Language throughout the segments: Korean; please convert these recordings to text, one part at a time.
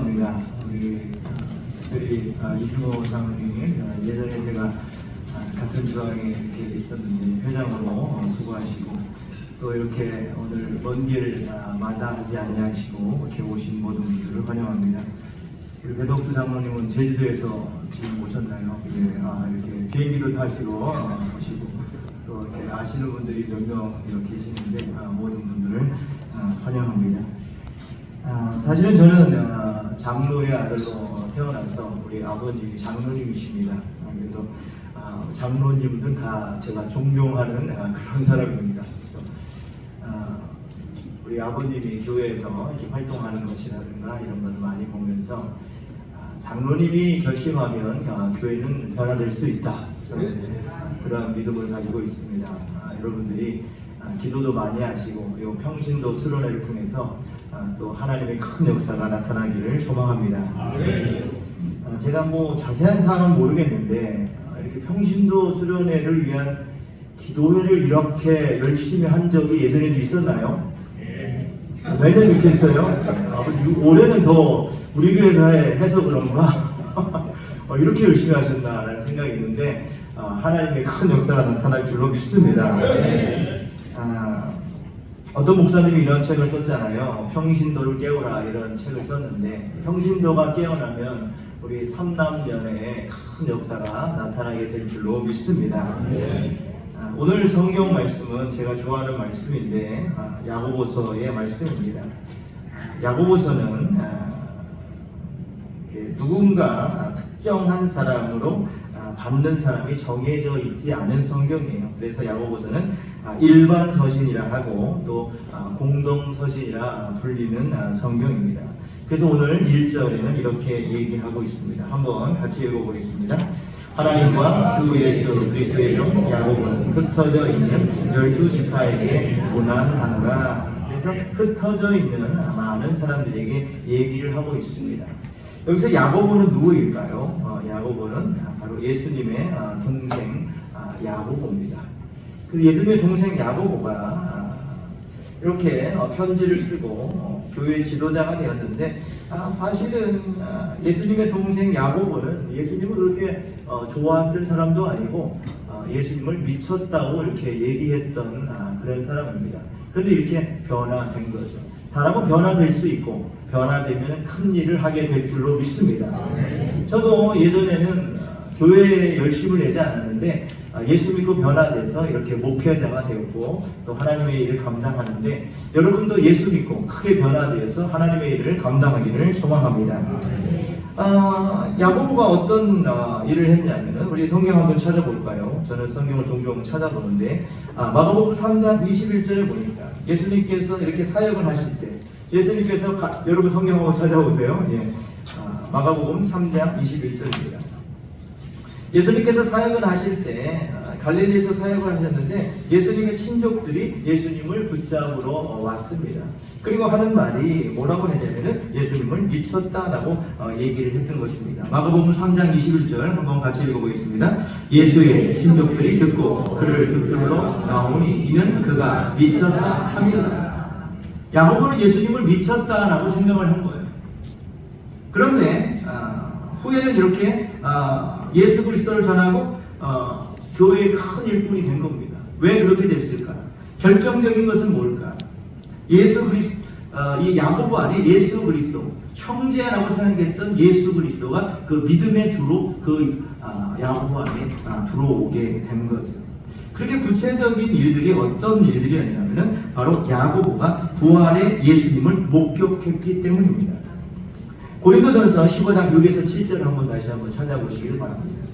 환영합니다. 우리 아, 이승호 장로님 아, 예전에 제가 아, 같은 지방에 이렇게 있었는데 회장으로 어, 수고하시고 또 이렇게 오늘 먼길 아, 마다하지 아니하시고 이렇게 오신 모든 분들을 환영합니다. 우리 배덕수 장로님은 제주도에서 지금 오셨나요? 예, 아, 이렇게 비행기도 타시고 어, 오시고 또 이렇게 아시는 분들이 몇명 이렇게 계시는데 아, 모든 분들을 아, 환영합니다. 아, 사실은 저는 아, 장로의 아들로 태어나서 우리 아버님이 장로님이십니다. 아, 그래서 아, 장로님들 다 제가 존경하는 아, 그런 사람입니다. 그래서 아, 우리 아버님이 교회에서 이렇게 활동하는 것이라든가 이런 것을 많이 보면서 아, 장로님이 결심하면 아, 교회는 변화될 수 있다. 그런 믿음을 가지고 있습니다. 아, 여러분들이 아, 기도도 많이 하시고 그리고 평신도 수련회를 통해서 아, 또 하나님의 큰 역사가 나타나기를 소망합니다. 아, 제가 뭐 자세한 사항은 모르겠는데 아, 이렇게 평신도 수련회를 위한 기도회를 이렇게 열심히 한 적이 예전에도 있었나요? 매년 이렇게 했어요. 아, 올해는 더 우리 교회에서 해- 해서 그런가? 어, 이렇게 열심히 하셨나라는 생각이 있는데 아, 하나님의 큰 역사가 나타날 줄로 믿습니다. 아, 어떤 목사님이 이런 책을 썼잖아요. 평신도를 깨우라 이런 책을 썼는데 평신도가 깨어나면 우리 삼남연의 큰 역사가 나타나게 될 줄로 믿습니다. 아, 오늘 성경 말씀은 제가 좋아하는 말씀인데 아, 야고보서의 말씀입니다. 아, 야고보서는 아, 누군가 특정한 사람으로 아, 받는 사람이 정해져 있지 않은 성경이에요. 그래서 야고보서는 아, 일반 서신이라 하고 또 아, 공동 서신이라 불리는 아, 성경입니다. 그래서 오늘 1절에는 이렇게 얘기하고 있습니다. 한번 같이 읽어보겠습니다. 하나님과 주 예수 그리스도의 종 야곱은 흩어져 있는 열두 지파에게 문안하노라. 그래서 흩어져 있는 많은 사람들에게 얘기를 하고 있습니다. 여기서 야고보는 누구일까요? 어, 야고보는 바로 예수님의 아, 동생 아, 야고보입니다. 그 예수님의 동생 야고보가 아, 이렇게 어, 편지를 쓰고 어, 교회 지도자가 되었는데 아, 사실은 아, 예수님의 동생 야고보는 예수님을 그렇게 어, 좋아했던 사람도 아니고 어, 예수님을 미쳤다고 이렇게 얘기했던 아, 그런 사람입니다. 그런데 이렇게 변화된 거죠. 사람은 변화될 수 있고 변화되면 큰 일을 하게 될 줄로 믿습니다. 저도 예전에는 어, 교회에 열심을 내지 않았는데 아, 예수 믿고 변화돼서 이렇게 목회자가 되었고 또 하나님의 일을 감당하는데 여러분도 예수 믿고 크게 변화되어서 하나님의 일을 감당하기를 소망합니다. 아, 야고보가 어떤 어, 일을 했냐면은 우리 성경 한번 찾아볼까요? 저는 성경을 종종 찾아보는데 아, 마가복음 3장 21절에 보니까 예수님께서 이렇게 사역을 하실 때 예수님께서 가- 여러분 성경 한번 찾아보세요. 예. 아, 마가복음 3장 21절입니다. 예수님께서 사역을 하실 때 아, 갈릴리에서 사역을 하셨는데 예수님의 친족들이 예수님을 붙잡으러 어, 왔습니다. 그리고 하는 말이 뭐라고 했냐면은 예수님을 미쳤다라고 어, 얘기를 했던 것입니다. 마가복음 3장 21절 한번 같이 읽어보겠습니다. 예수의 친족들이 듣고 그를 붙들러 나오니 이는 그가 미쳤다 함이라. 야고보는 예수님을 미쳤다라고 생각을 한 거예요. 그런데 아, 후에는 이렇게 아, 예수 그리스도를 전하고 어, 교회의 큰 일꾼이 된 겁니다. 왜 그렇게 됐을까? 결정적인 것은 뭘까? 예수 그리스도 어, 이 야고보 안에 예수 그리스도 형제라고 생각했던 예수 그리스도가 그 믿음의 주로 그 아, 야고보 안에 아, 들어오게 된 거죠. 그렇게 구체적인 일들이 어떤 일들이었냐면은 바로 야고보가 부활의 예수님을 목격했기 때문입니다. 고린도전서 15장 6에서 7절을 한번 다시 한번 찾아보시길 바랍니다.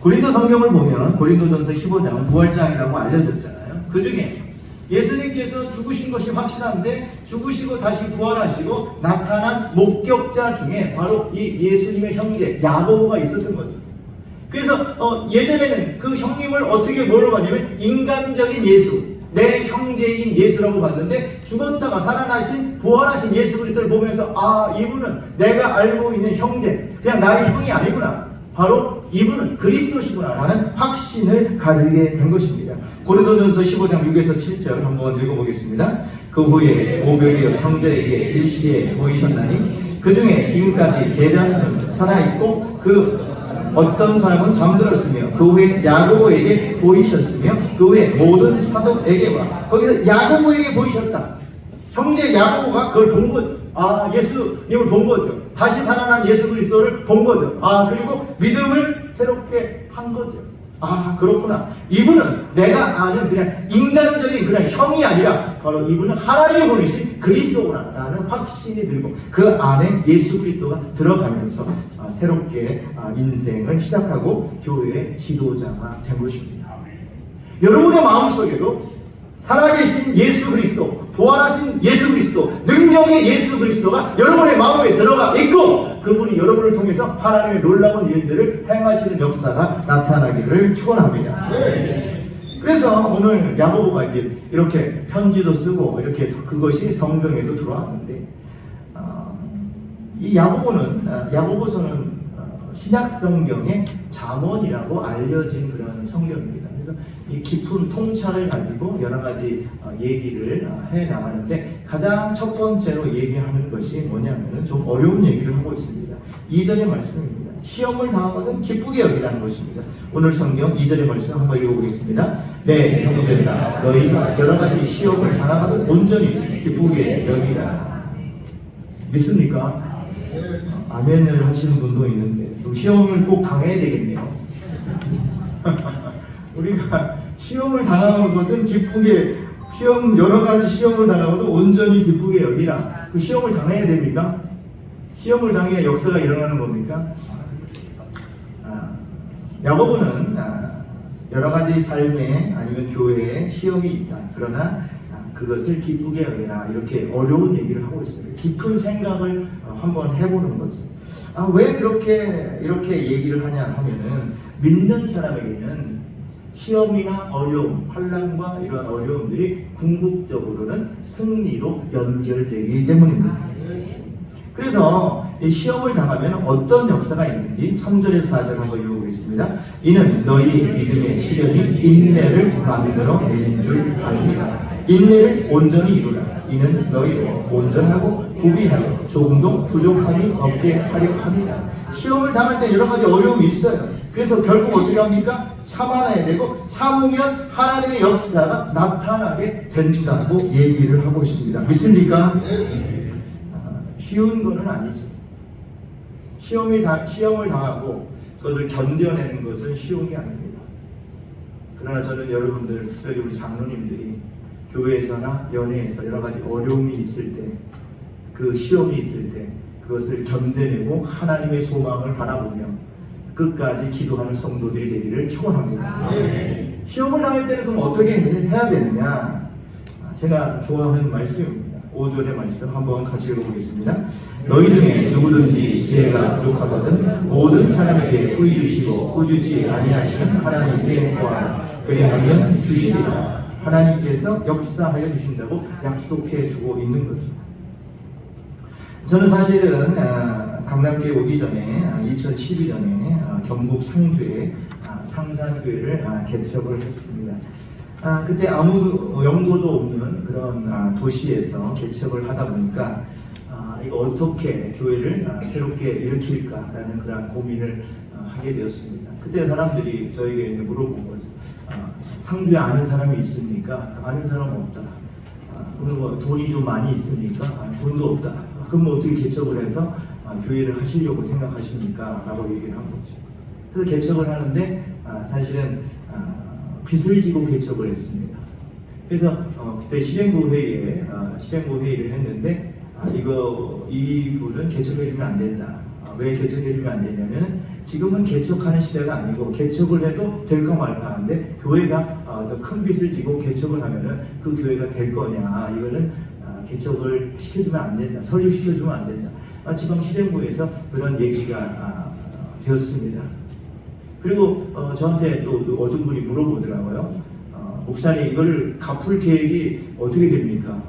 고린도 성경을 보면 고린도전서 15장은 부활장이라고 알려졌잖아요. 그 중에 예수님께서 죽으신 것이 확실한데 죽으시고 다시 부활하시고 나타난 목격자 중에 바로 이 예수님의 형제 야고보가 있었던 거죠. 그래서 어, 예전에는 그 형님을 어떻게 뭐라고 하냐면 인간적인 예수, 내 형제인 예수라고 봤는데 죽었다가 살아나신 부활하신 예수 그리스도를 보면서 아 이분은 내가 알고 있는 형제, 그냥 나의 형이 아니구나. 바로 이분은 그리스도시구나라는 확신을 가지게 된 것입니다. 고린도전서 15장 6에서 7절 한번 읽어보겠습니다. 그 후에 오병이 형제에게 일시에 보이셨나니 그그 중에 지금까지 대다수는 살아있고 그 어떤 사람은 잠들었으며 그 후에 야고보에게 보이셨으며 그 후에 모든 사도에게와 거기서 야고보에게 보이셨다. 형제 야고보가 그걸 본 거죠. 아 예수님을 본 거죠. 다시 살아난 예수 그리스도를 본 거죠. 아 그리고 믿음을 새롭게 한 거죠. 아 그렇구나. 이분은 내가 아는 그냥 인간적인 그냥 형이 아니라 바로 이분은 하나님이 보내신 그리스도구나. 라는 확신이 들고 그 안에 예수 그리스도가 들어가면서 아, 새롭게 아, 인생을 시작하고 교회의 지도자가 된 것입니다. 여러분의 마음속에도 살아계신 예수 그리스도, 부활하신 예수 그리스도, 능력의 예수 그리스도가 여러분의 마음에 들어가 있고 그분이 여러분을 통해서 하나님의 놀라운 일들을 행하시는 역사가 나타나기를 축원합니다. 그래서 오늘 야고보가 이렇게 편지도 쓰고 이렇게 그것이 성경에도 들어왔는데 어, 이 야고보는 어, 야고보서는 어, 신약 성경의 잠언이라고 알려진 그런 성경입니다. 그래서 이 깊은 통찰을 가지고 여러 가지 어, 얘기를 어, 해 나가는데 가장 첫 번째로 얘기하는 것이 뭐냐면은 좀 어려운 얘기를 하고 있습니다. 2절의 말씀입니다. 시험을 당하거든 기쁘게 여기라는 것입니다. 오늘 성경 2절의 말씀 한번 읽어보겠습니다. 네, 형제들아, 너희가 여러 가지 시험을 당하거든 온전히 기쁘게 여기라. 믿습니까? 아멘을 하시는 분도 있는데 또 시험을 꼭 당해야 되겠네요. 우리가 시험을 당하거든 기쁘게 시험 여러 가지 시험을 당하거든 온전히 기쁘게 여기라. 그 시험을 당해야 됩니까? 시험을 당해야 역사가 일어나는 겁니까? 아, 야고보는 아, 여러 가지 삶에 아니면 교회에 시험이 있다. 그러나 아, 그것을 기쁘게 여기라 이렇게 어려운 얘기를 하고 있습니다. 깊은 생각을 어, 한번 해보는 거죠. 아, 왜 그렇게 이렇게 얘기를 하냐 하면은 믿는 사람에게는 시험이나 어려움, 환란과 이러한 어려움들이 궁극적으로는 승리로 연결되기 때문입니다. 그래서 이 시험을 당하면 어떤 역사가 있는지 3절에서 4절 한번 읽어보겠습니다. 이는 너희 믿음의 시련이 인내를 만들어 내는 줄 알리라. 인내를 온전히 이루라. 이는 너희로 온전하고 구비하여 조금도 부족함이 없게 하려 함이라. 시험을 당할 때 여러 가지 어려움이 있어요. 그래서 결국 어떻게 합니까? 참아내야 되고 참으면 하나님의 역사가 나타나게 된다고 얘기를 하고 있습니다. 믿습니까? 아, 쉬운 거는 아니죠. 시험이 다, 시험을 당하고 그것을 견뎌내는 것은 쉬운 게 아닙니다. 그러나 저는 여러분들, 특별히 우리 장로님들이 교회에서나 연애에서 여러 가지 어려움이 있을 때, 그 시험이 있을 때, 그것을 견뎌내고 하나님의 소망을 바라보며 끝까지 기도하는 성도들이 되기를 축원합니다. 시험을 당할 때는 그럼 어떻게 해야 되느냐? 아, 제가 좋아하는 말씀입니다. 5절의 말씀 한번 같이 읽어보겠습니다. 너희 중에 누구든지 지혜가 부족하거든 모든 사람에게 후히 주시고 꾸짖지 아니하시는 하나님께 구하라 그리하면 주시리라 하나님께서 역사하여 주신다고 약속해 주고 있는 거죠. 저는 사실은 아, 강남교회 오기 전에 2012년에 경북 상주에 아, 상산교회를 아, 개척을 했습니다. 아, 그때 아무도 연고도 없는 그런 아, 도시에서 개척을 하다 보니까 아, 이거 어떻게 교회를 아, 새롭게 일으킬까라는 그런 고민을 아, 하게 되었습니다. 그때 사람들이 저에게 거죠. 아, 상주에 아는 사람이 있습니까? 아는 사람 없다. 아, 그럼 뭐 돈이 좀 많이 있습니까? 아, 돈도 없다. 아, 그럼 뭐 어떻게 개척을 해서 아, 교회를 하시려고 생각하십니까? 라고 얘기를 한 거죠. 그래서 개척을 하는데 아, 사실은 아, 빚을 지고 개척을 했습니다. 그래서 어, 그때 실행부 회의에 아, 실행부 회의를 했는데 아, 이거 이 분은 개척해주면 안 된다. 아, 왜 개척해주면 안 되냐면 지금은 개척하는 시대가 아니고 개척을 해도 될까 말까 하는데 교회가 어, 더큰 빚을 지고 개척을 하면은 그 교회가 될 거냐 아, 이거는 아, 개척을 시켜주면 안 된다. 설립시켜주면 안 된다. 아, 지방 실행부에서 그런 얘기가 아, 되었습니다. 그리고 어, 저한테 또 어떤 분이 물어보더라고요. 어, 목사님 이걸 갚을 계획이 어떻게 됩니까?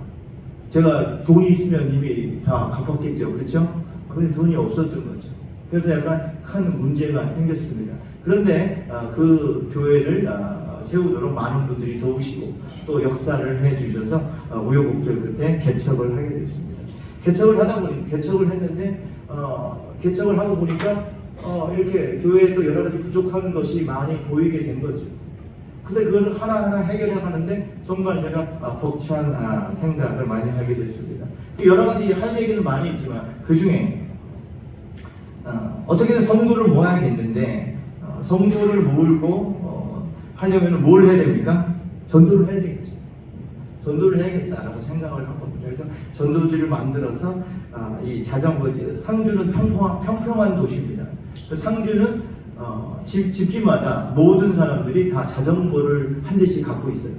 제가 돈이 있으면 이미 다 갚았겠죠, 그렇죠? 근데 돈이 없었던 거죠. 그래서 약간 큰 문제가 생겼습니다. 그런데 아, 그 교회를 아, 세우도록 많은 분들이 도우시고 또 역사를 해주셔서 아, 우여곡절 끝에 개척을 하게 됐습니다. 개척을 하다 보니 개척을 했는데 어, 개척을 하고 보니까 어, 이렇게 교회에 또 여러 가지 부족한 것이 많이 보이게 된 거죠. 그래서 그것을 하나하나 해결해 가는데 정말 제가 아, 벅찬 아, 생각을 많이 하게 됐습니다. 여러 가지 할 얘기는 많이 있지만 그 중에 어, 어떻게든 성도를 모아야겠는데 어, 성도를 모으고 어, 하려면 뭘 해야 됩니까? 전도를 해야 되겠죠. 전도를 해야겠다라고 생각을 하거든요. 그래서 전도지를 만들어서 아, 이 자전거 상주는 평평한, 평평한 도시입니다. 그 상주는 어, 집, 집집마다 모든 사람들이 다 자전거를 한 대씩 갖고 있어요.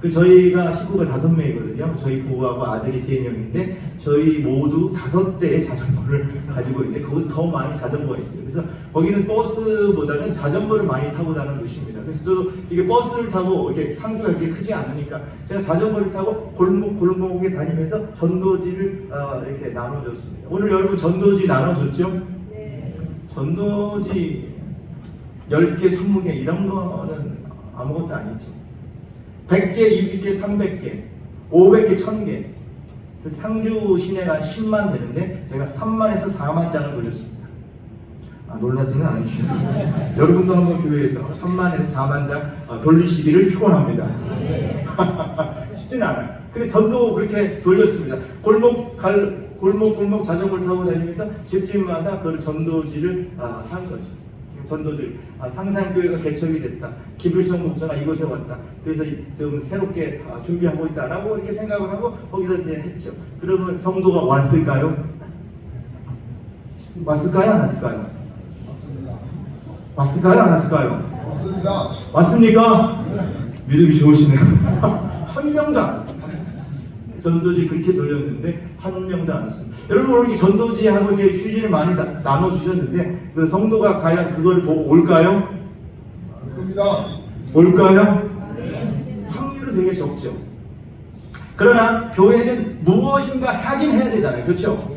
그 저희가 식구가 다섯 명이거든요. 저희 부부하고 아들이 세 명인데 저희 모두 다섯 대의 자전거를 가지고 있는데 그거 더 많이 자전거가 있어요. 그래서 거기는 버스보다는 자전거를 많이 타고 다니는 도시입니다. 그래서 저도 이게 버스를 타고 이렇게 상주가 이렇게 크지 않으니까 제가 자전거를 타고 골목 골목에 다니면서 전도지를 어, 이렇게 나눠줬습니다. 오늘 여러분 전도지 나눠줬죠? 전도지 10개, 20개 이런 거는 아무것도 아니죠. 100개, 200개, 300개, 500개, 1000개. 그 상주 시내가 10만 되는데 제가 3만에서 4만 장을 돌렸습니다. 아, 놀라지는 않으시죠. 여러분도 한번 교회에서 3만에서 4만 장 어, 돌리시기를 축원합니다. 쉽지는 않아요. 근데 전도 그렇게 돌렸습니다. 골목 갈 골목 골목 자전거를 타고 다니면서 집집마다 그 전도지를 아, 한 거죠. 전도들 아, 상산교회가 개척이 됐다. 기불성 목사가 이곳에 왔다. 그래서 이- 지금 새롭게 아, 준비하고 있다라고 이렇게 생각을 하고 거기서 이제 했죠. 그러면 성도가 왔을까요? 왔을까요? 안 왔을까요? 왔을까요? 안 왔을까요? 없습니다. 왔습니까? 믿음이 좋으시네요. 한 명도 안 왔어요. 전도지 그렇게 돌렸는데 한 명도 안 왔어요. 여러분 오늘 이 전도지하고 이렇게 휴지를 많이 나, 나눠주셨는데 그 성도가 과연 그걸 보고 올까요? 겁니다. 올까요? 확률은 되게 적죠. 그러나 교회는 무엇인가 하긴 해야 되잖아요. 그렇죠?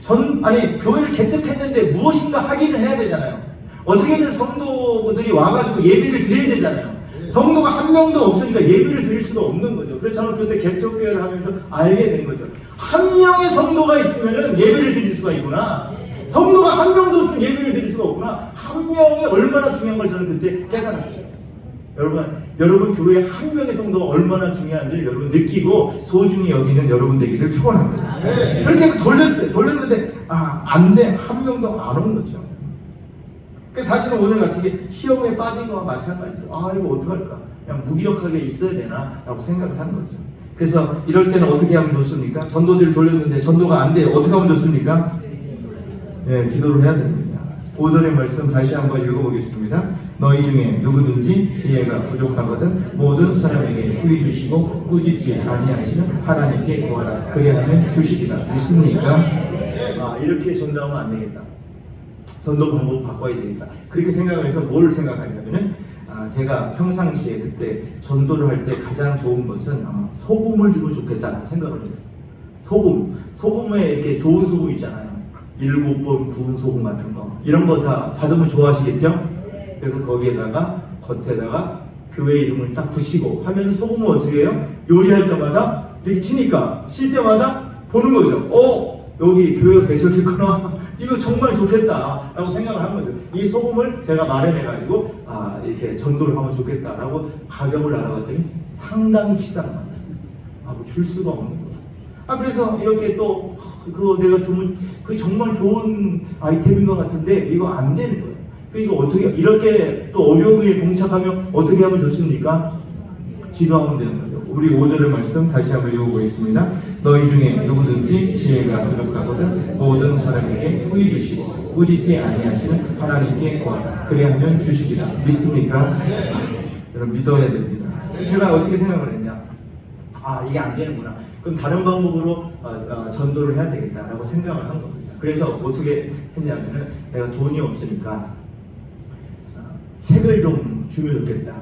전 아니 교회를 개척했는데 무엇인가 하기는 해야 되잖아요. 어떻게든 성도들이 와가지고 예배를 드려야 되잖아요. 성도가 한 명도 없으니까 예배를 드릴 수가 없는 거죠. 그래서 저는 그때 개척교회를 하면서 알게 된 거죠. 한 명의 성도가 있으면 예배를 드릴 수가 있구나. 성도가 한 명도 없으면 예배를 드릴 수가 없구나. 한 명이 얼마나 중요한 걸 저는 그때 깨달았죠. 여러분, 여러분 교회 한 명의 성도가 얼마나 중요한지를 여러분 느끼고 소중히 여기는 여러분 되기를 축원합니다. 네. 그렇게 돌렸어요. 돌렸는데 아, 안 돼. 한 명도 안온 거죠. 그 사실은 오늘 같은 게 시험에 빠진 거와 마찬가지죠. 아, 이거 어떡할까? 그냥 무기력하게 있어야 되나? 라고 생각을 한 거죠. 그래서 이럴 때는 어떻게 하면 좋습니까? 전도지를 돌렸는데 전도가 안 돼요. 어떻게 하면 좋습니까? 네, 기도를 해야 됩니다. 5절의 말씀 다시 한번 읽어보겠습니다. 너희 중에 누구든지 지혜가 부족하거든 모든 사람에게 후히 주시고 꾸짖지 아니하시는 하나님께 구하라. 그리하면 주시리라. 믿습니까? 아, 이렇게 전도하면 안 되겠다. 전도 방법 바꿔야 되겠다. 그렇게 생각해서 뭘 생각하냐면은 아, 제가 평상시에 그때 전도를 할 때 가장 좋은 것은 아, 소금을 주면 좋겠다는 생각을 했어요. 소금, 소금에 이렇게 좋은 소금 있잖아요. 일곱 번 구운 소금 같은 거 이런 거 다 받으면 좋아하시겠죠? 그래서 거기에다가 겉에다가 교회 이름을 딱 붙이고 하면 소금은 어떻게 해요? 요리할 때마다 이렇게 치니까 칠 때마다 보는 거죠. 어 여기 교회가 개척했구나. 이거 정말 좋겠다라고 생각을 한 거죠. 이 소금을 제가 마련해가지고 아 이렇게 전도를 하면 좋겠다라고 가격을 알아봤더니 상당히 비싼 하고 줄 수가 없는 거예요. 아 그래서 이렇게 또 그거 내가 좋은 그 정말 좋은 아이템인 것 같은데 이거 안 되는 거예요. 그 이거 어떻게 이렇게 또 어려움에 봉착하면 어떻게 하면 좋습니까? 기도하면 되는 거죠. 우리 5절의 말씀 다시 한번 읽어보겠습니다. 너희 중에 누구든지 지혜가 부족하거든 모든 사람에게 후히 주시고 꾸짖지 아니하시는 하나님께 구하라. 그리하면 주시리라. 믿습니까? 여러분 믿어야 됩니다. 제가 어떻게 생각을 했냐? 아 이게 안 되는구나. 그럼 다른 방법으로 어, 어, 전도를 해야 되겠다라고 생각을 한 겁니다. 그래서 어떻게 했냐면은 내가 돈이 없으니까 어, 책을 좀 주면 좋겠다.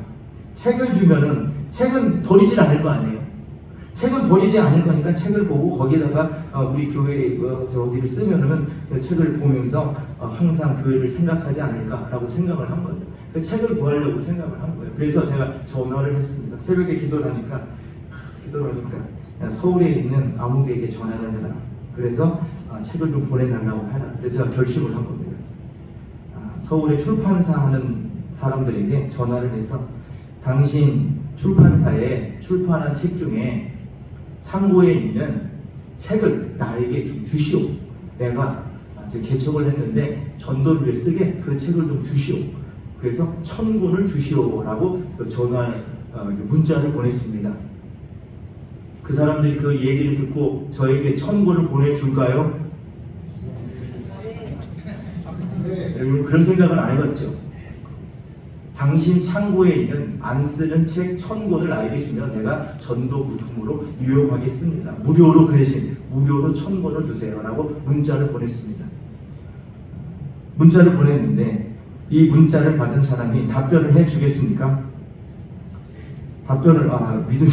책을 주면은 책은 버리진 않을 거 아니에요. 책은 버리지 않을 거니까 책을 보고 거기다가 어, 우리 교회 어, 저기를 쓰면은 그 책을 보면서 어, 항상 교회를 생각하지 않을까라고 생각을 한 거죠. 그 책을 구하려고 생각을 한 거예요. 그래서 제가 전화를 했습니다. 새벽에 기도를 하니까 기도를 하니까 야, 서울에 있는 아무개에게 전화를 해라. 그래서 아, 책을 좀 보내달라고 해라. 그래서 제가 결심을 한 겁니다. 아, 서울에 출판사 하는 사람들에게 전화를 해서 당신 출판사에 출판한 책 중에 창고에 있는 책을 나에게 좀 주시오. 내가 아, 지금 개척을 했는데 전도를 위해 쓰게 그 책을 좀 주시오. 그래서 천 권을 주시오라고 그 전화 어, 문자를 보냈습니다. 그 사람들이 그 얘기를 듣고 저에게 천 권을 보내줄까요? 네. 여러분 그런 생각은 안 해봤죠. 당신 창고에 있는 안 쓰는 책 천 권을 나에게 주면 내가 전도 물품으로 유용하겠습니다. 무료로 그 대신 무료로 천 권을 주세요라고 문자를 보냈습니다. 문자를 보냈는데 이 문자를 받은 사람이 답변을 해주겠습니까? 답변을 아 믿음이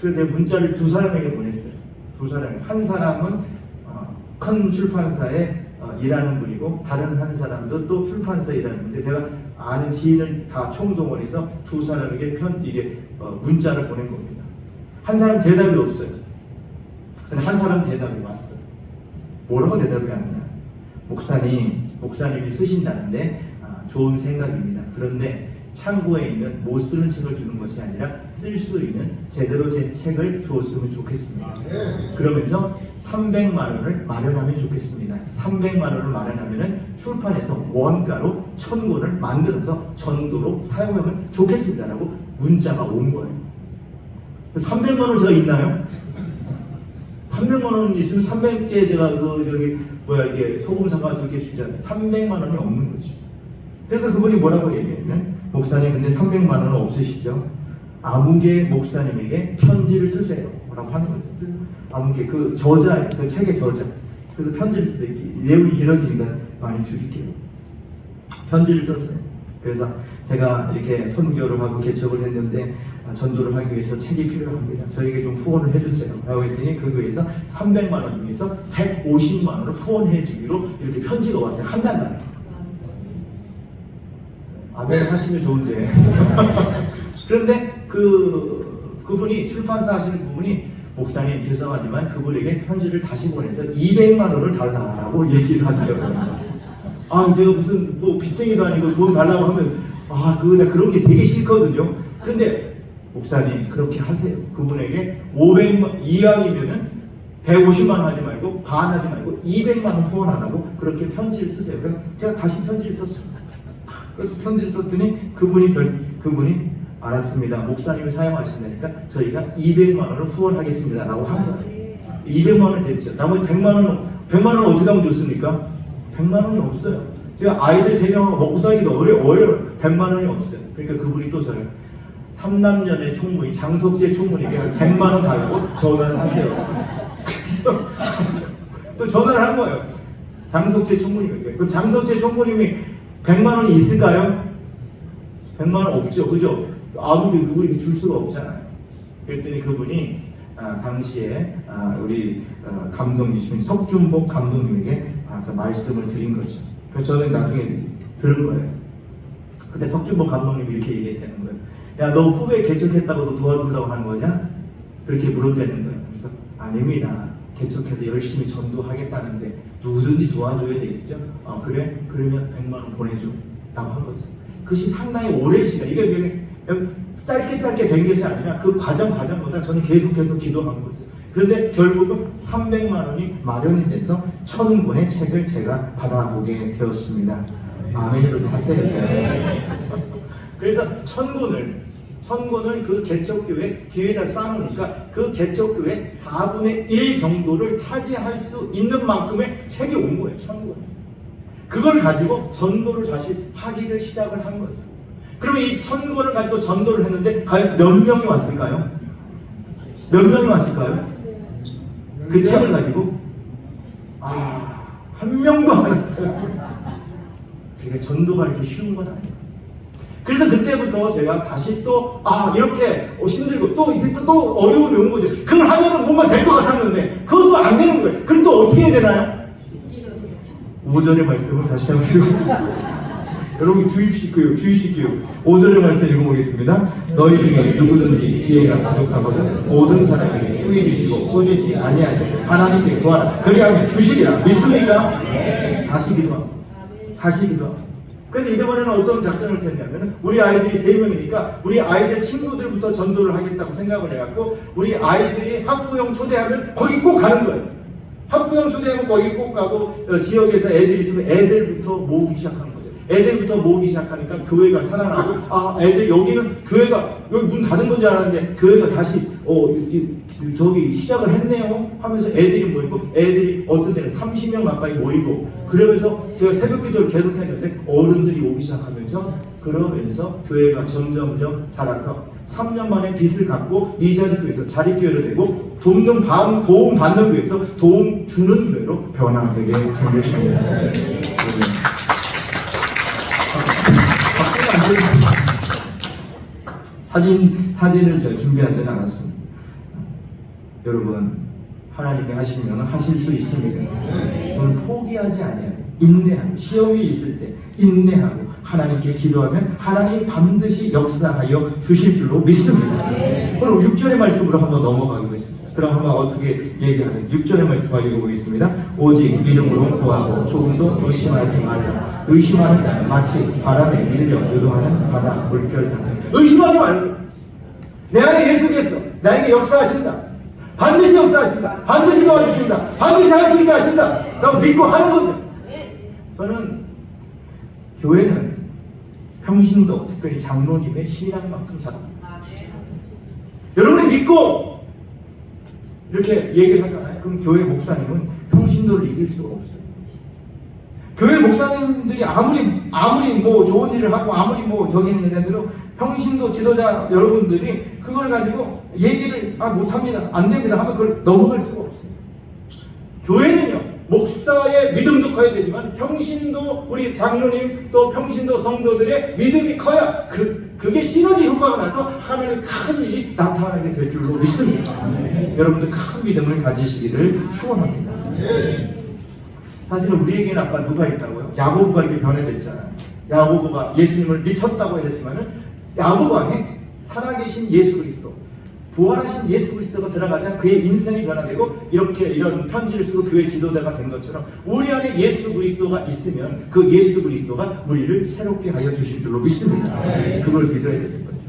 그래서 내 문자를 두 사람에게 보냈어요. 두 사람. 한 사람은 어, 큰 출판사에 어, 일하는 분이고 다른 한 사람도 또 출판사에 일하는 분인데 내가 아는 지인을 다 총동원해서 두 사람에게 편 이게 어, 문자를 보낸 겁니다. 한 사람 대답이 없어요. 근데 한 사람 대답이 왔어요. 뭐라고 대답이 왔냐? 목사님, 목사님이 쓰신다는데 아, 좋은 생각입니다. 그런데 창고에 있는 못 쓰는 책을 주는 것이 아니라 쓸 수 있는 제대로 된 책을 주었으면 좋겠습니다. 네. 그러면서 300만 원을 마련하면 좋겠습니다. 300만 원을 마련하면은 출판해서 원가로 천 권을 만들어서 전도로 사용하면 좋겠습니다라고 문자가 온 거예요. 300만 원 제가 있나요? 300만 원 있으면 300개 제가 그 여기 뭐야 이게 소금 사가지고 이렇게 주잖아요. 300만 원이 없는 거죠. 그래서 그분이 뭐라고 얘기했냐면 목사님 근데 300만 원은 없으시죠? 아무개 목사님에게 편지를 쓰세요. 라고 하는 거죠. 아무개 그 저자, 그 책의 저자. 그래서 편지를 쓰세요. 내용이 길어지니까 많이 줄일게요. 편지를 썼어요. 그래서 제가 이렇게 선교를 하고 개척을 했는데 아, 전도를 하기 위해서 책이 필요합니다. 저에게 좀 후원을 해주세요. 라고 했더니 그 교회에서 300만 원 중에서 150만 원을 후원해 주기로 이렇게 편지가 왔어요. 한 달 만에. 아멘 하시면 좋은데. 그런데 그 그분이 출판사 하시는 그분이 목사님 죄송하지만 그분에게 편지를 다시 보내서 200만 원을 달라라고 얘기를 하세요. 아 제가 무슨 뭐 빚쟁이도 아니고 돈 달라고 하면 아 그거 나 그런 게 되게 싫거든요. 근데 목사님 그렇게 하세요. 그분에게 500만 이왕이면은 150만 원 하지 말고 반 하지 말고 200만 원 후원 안 하고 그렇게 편지를 쓰세요. 제가 다시 편지를 썼어요. 그래서 편지를 썼더니 그분이 결, 그분이 알았습니다. 목사님이 사용하신다니까 저희가 200만 원을 후원하겠습니다 라고 한 거예요. 200만 원을 냈죠. 나머지 100만 원은 100만 원은 어떻게 하면 좋습니까? 100만 원이 없어요. 제가 아이들 3명하고 먹고 살기도 어려, 어려워요. 100만 원이 없어요. 그러니까 그분이 또 저를 삼남년의 총무인 장석재 총무님께 100만 원 달라고 전화를 하세요. 또 전화를 한 거예요. 장석재 총무님에게. 그 장석재 총무님이 100만 원이 있을까요? 100만 원 없죠. 그죠? 아무도 그분에게 줄 수가 없잖아요. 그랬더니 그분이 아, 당시에 아, 우리 어, 감독님, 석준복 감독님에게 가서 말씀을 드린 거죠. 그래서 저는 나중에 들은 거예요. 근데 석준복 감독님이 이렇게 얘기했다는 거예요. 야, 너 후배 개척했다고 너 도와주려고 하는 거냐? 그렇게 물어대는 거예요. 그래서 아닙니다. 개척해서 열심히 전도하겠다는데 누구든지 도와줘야 되겠죠? 어, 그래? 그러면 100만 원 보내줘. 라고 한 거죠. 그것이 상당히 오랜 시간. 이게 그냥 짧게 짧게 된 것이 아니라 그 과정 과정보다 저는 계속해서 기도한 거죠. 그런데 결국은 300만 원이 마련이 돼서 천 권의 책을 제가 받아보게 되었습니다. 아멘으로 하세요. 그래서 천 권을 천 권을 그 개척교회 뒤에다 쌓아놓으니까 그 개척교회 4분의 1 정도를 차지할 수 있는 만큼의 책이 온 거예요. 천 권. 그걸 가지고 전도를 다시 하기를 시작을 한 거죠. 그러면 이천 권을 가지고 전도를 했는데 과연 몇 명이 왔을까요? 몇 명이 왔을까요? 그 책을 가지고 아, 한 명도 안 왔어요. 그러니까 전도가 이렇게 쉬운 건 아니에요. 그래서 그때부터 제가 다시 또, 아, 이렇게 어, 힘들고 또 이제 또, 또 어려움이 온 거죠. 그걸 하면은 뭔가 될 것 같았는데, 그것도 안 되는 거예요. 그럼 또 어떻게 해야 되나요? 5절의 말씀을 다시 한번 여러분 주입식 교육. 5절의 말씀 읽어보겠습니다. 너희 중에 누구든지 지혜가 부족하거든 모든 사람에게 후해 주시고 꾸짖지 아니하시고 하나님께 구하라. 그리하면 주시리라. 믿습니까? 다시 기도하. 다시 기도하. 그 래서 이제번에는 어떤 작전을 폈냐면 우리 아이들이 세 명이니까 우리 아이들 친구들부터 전도를 하겠다고 생각을 해갖고 우리 아이들이 학부형 초대하면 거기 꼭 가는 거예요. 학부형 초대하면 거기 꼭 가고 어, 지역에서 애들 있으면 애들부터 모으기 시작하는 거예요. 애들부터 모으기 시작하니까 교회가 살아나고 아 애들 여기는 교회가 여기 문 닫은 건줄 알았는데 교회가 다시 어 저기 시작을 했네요 하면서 애들이 모이고 애들이 어떤 데는 30명 가까이 모이고 그러면서 제가 새벽 기도를 계속 했는데 어른들이 오기 시작하면서 그러면서 교회가 점점점 자라서 3년 만에 빚을 갚고 이자리 교회에서 자립교회로 되고 돕는 방 도움 받는 교회에서 도움 주는 교회로 변화되게. 네. 사진 사진을 제가 준비하지는 않았습니다. 여러분 하나님이 하시면 하실 수 있습니다. 저는 포기하지 아니하고 인내하고 시험이 있을 때 인내하고 하나님께 기도하면 하나님 반드시 역사하여 주실 줄로 믿습니다. 그럼 6절의 말씀으로 한번 넘어가겠습니다. 그럼 한번 어떻게 얘기하는 6절의 말씀 읽어보겠습니다. 오직 믿음으로 구하고 조금도 의심하지 말라. 의심하는 자는 마치 바람에 밀려 요동하는 바다 물결 같은 의심하지 말고 내 안에 예수께서 나에게 역사하신다. 반드시 역사하신다. 반드시 도와주신다. 반드시 할 수 있게 하신다. 라고 믿고 하는 거죠. 저는 교회는 평신도 특별히 장로님의 신앙만큼 잘합니다. 여러분이 믿고 이렇게 얘기를 하잖아요. 그럼 교회 목사님은 평신도를 이길 수가 없어요. 교회 목사님들이 아무리 아무리 뭐 좋은 일을 하고 아무리 뭐 저기는 얘네들은 평신도 지도자 여러분들이 그걸 가지고 얘기를 아 못합니다 안 됩니다 하면 그걸 넘어갈 수가 없어요. 교회는요 목사의 믿음도 커야 되지만 평신도 우리 장로님 또 평신도 성도들의 믿음이 커야 그 그게 시너지 효과가 나서 하나님의 큰 일이 나타나게 될 줄로 믿습니다. 여러분들 큰 믿음을 가지시기를 축원합니다. 사실은 우리에게는 아까 누가 있다고요? 야고보가 이렇게 변해됐잖아요. 야고보가 예수님을 미쳤다고 했지만은 야고보 안에 살아계신 예수 그리스도, 부활하신 예수 그리스도가 들어가자 그의 인생이 변화되고 이렇게 이런 편지를 쓰고 교회 지도자가 된 것처럼 우리 안에 예수 그리스도가 있으면 그 예수 그리스도가 우리를 새롭게 하여 주실 줄로 믿습니다. 그걸 믿어야 되는 거예요.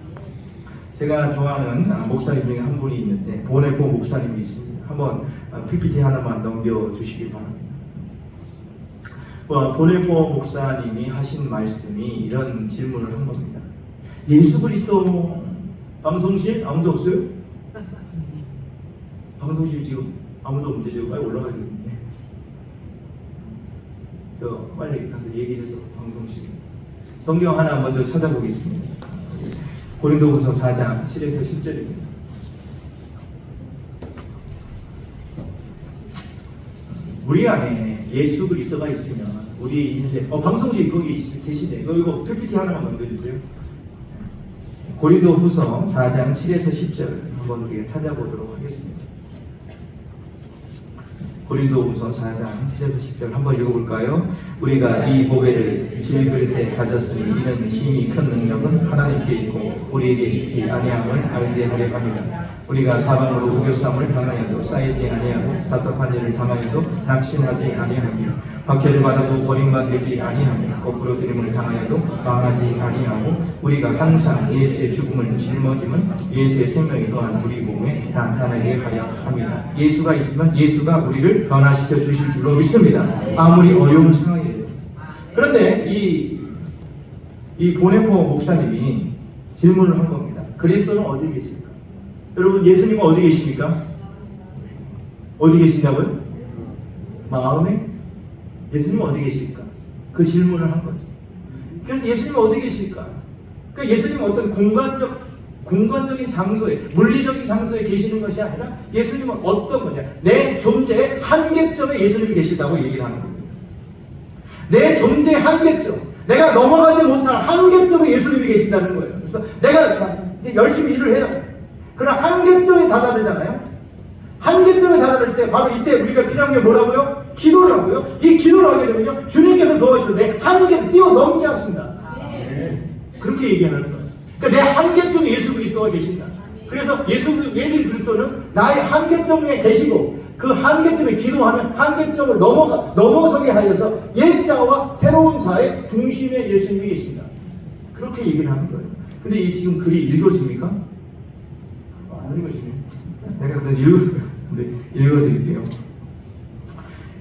제가 좋아하는 아, 목사님 중에 한 분이 있는데 보네포 목사님이 있습니다. 한번 아, PPT 하나만 넘겨주시기 바랍니다. 어, 보네포 목사님이 하신 말씀이 이런 질문을 한 겁니다. 예수 그리스도 방송실 아무도 없어요? 방송실 지금 아무도 없는데 지금 빨리 올라가야 되는데. 저 빨리 가서 얘기해서 방송실. 성경 하나 먼저 찾아보겠습니다. 고린도후서 4장 7에서 10절입니다. 우리 안에 예수 그리스도가 있으면 우리 인생 어 방송실 거기 계시네 이거 이거 PPT 하나만 넘겨주세요 고린도 후서 4장 7에서 10절 한번 우리가 찾아보도록 하겠습니다 고린도 후서 4장 7에서 10절 한번 읽어볼까요? 우리가 이 보배를 질그릇에 가졌으니 이는 심히 큰 능력은 하나님께 있고 우리에게 있지 아니함을 알게 하려 합니다. 우리가 사방으로 우겨쌈을 당하여도 쌓이지 아니하고 답답한 일을 당하여도 낙심하지 아니하며 박해를 받아도 버림받지 아니하며 거꾸로 들임을 당하여도 망하지 아니하고 우리가 항상 예수의 죽음을 짊어지면 예수의 생명이 또한 우리 몸에 나타나게 하려 합니다. 예수가 있으면 예수가 우리를 변화시켜 주실 줄로 믿습니다. 아무리 어려운 상황이에요. 그런데 이, 이 보네포 목사님이 질문을 한 겁니다. 그리스도는 어디 계십니까? 여러분 예수님은 어디 계십니까? 어디 계신다고요? 마음에? 예수님은 어디 계십니까? 그 질문을 한 거죠. 그래서 예수님은 어디 계십니까? 그러니까 예수님은 어떤 공간적 공간적인 장소에 물리적인 장소에 계시는 것이 아니라 예수님은 어떤 거냐? 내 존재의 한계점에 예수님이 계시다고 얘기를 하는 겁니다. 내 존재의 한계점, 내가 넘어가지 못할 한계점에 예수님이 계신다는 거예요. 그래서 내가 열심히 일을 해요. 그러나 한계점에 다다르잖아요. 한계점에 다다를 때 바로 이때 우리가 필요한 게 뭐라고요? 기도를 하고요. 이 기도를 하게 되면요. 주님께서 도와주셔서 내 한계 뛰어넘게 하신다. 그렇게 얘기하는 거예요. 그러니까 내 한계점에 예수 그리스도가 계신다. 그래서 예수 예수 그리스도는 나의 한계점에 계시고 그 한계점에 기도하는 한계점을 넘어가 넘어서게 하여서 옛자와 새로운 자의 중심에 예수님이 계신다. 그렇게 얘기를 하는 거예요. 근데 이 지금 글이 읽어집니까? 어, 안 읽어지네. 내가 그래도 읽어, 네, 읽어드릴게요.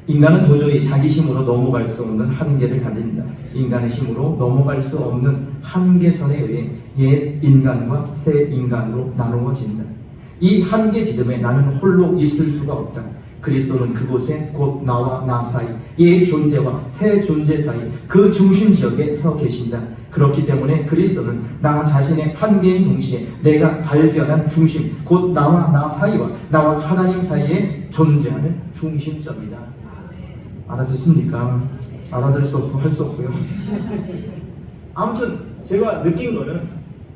인간은 도저히 자기 힘으로 넘어갈 수 없는 한계를 가진다. 인간의 힘으로 넘어갈 수 없는 한계선에 의해 옛 인간과 새 인간으로 나누어진다. 이 한계 지점에 나는 홀로 있을 수가 없다. 그리스도는 그곳에 곧 나와 나 사이, 옛 존재와 새 존재 사이 그 중심 지역에 서 계신다. 그렇기 때문에 그리스도는 나 자신의 한계인 동시에 내가 발견한 중심, 곧 나와 나 사이와 나와 하나님 사이에 존재하는 중심점이다. 알아듣습니까? 알아들 수 없고 할 수 없고요. 아무튼 제가 느낀 거는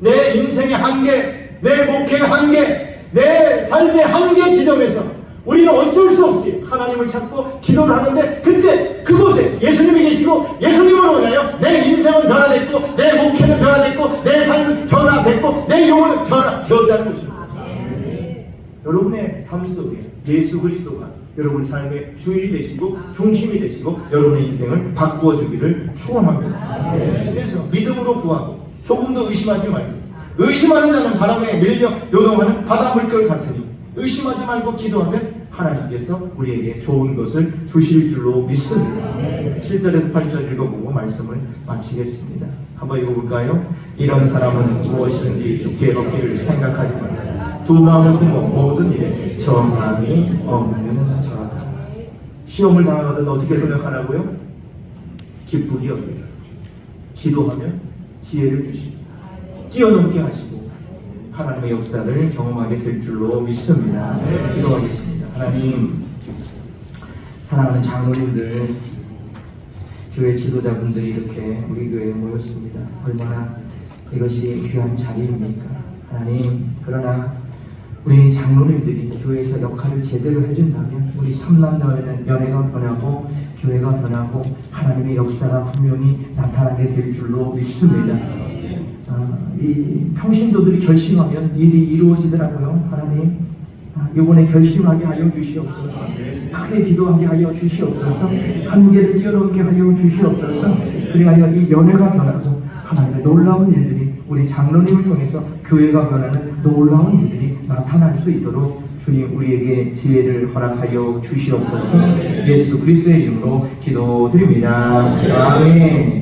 내 인생의 한계, 내 목회의 한계, 내 삶의 한계 지점에서 우리는 어쩔 수 없이 하나님을 찾고 기도를 하는데 그때 그곳에 예수님이 계시고 예수님으로 인하여 내 인생은 변화됐고 내 목회는 변화됐고 내 삶은 변화됐고 내 영혼은 변화되었다는 것입니다. 여러분의 삶 속에 예수 그리스도가 여러분 삶의 주인이 되시고 중심이 되시고 여러분의 인생을 바꾸어 주기를 축원합니다. 그래서 믿음으로 구하고 조금도 의심하지 말고 의심하는 자는 바람에 밀려 요동하는 바다 물결 같으니 의심하지 말고 기도하면 하나님께서 우리에게 좋은 것을 주실 줄로 믿습니다. 7절에서 8절 읽어보고 말씀을 마치겠습니다. 한번 읽어볼까요? 이런 사람은 무엇이든지 죽게 얻기를 생각하지 말라. 두 마음을 품어 모든 일에 정함이 없는 자다. 시험을 당하거든 어떻게 생각하라고요? 기쁘게 여기라. 기도하면 지혜를 주십니다. 뛰어넘게 하시고 하나님의 역사를 경험하게 될 줄로 믿습니다. 기도하겠습니다. 하나님 사랑하는 장로님들 교회 지도자분들이 이렇게 우리 교회에 모였습니다. 얼마나 이것이 귀한 자리입니까? 하나님 그러나 우리 장로님들이 교회에서 역할을 제대로 해준다면 우리 삼남 연애가 변하고 교회가 변하고 하나님의 역사가 분명히 나타나게 될 줄로 믿습니다. 아, 이 평신도들이 결심하면 일이 이루어지더라고요. 하나님 아, 이번에 결심하게 하여 주시옵소서. 크게 기도하게 하여 주시옵소서. 한계를 뛰어넘게 하여 주시옵소서. 그리하여 이 연애가 변하고 하나님의 놀라운 일들이 우리 장로님을 통해서 교회가 변하는 놀라운 일들이 나타날 수 있도록 주님 우리에게 지혜를 허락하여 주시옵소서. 예수 그리스도의 이름으로 기도드립니다. 아멘.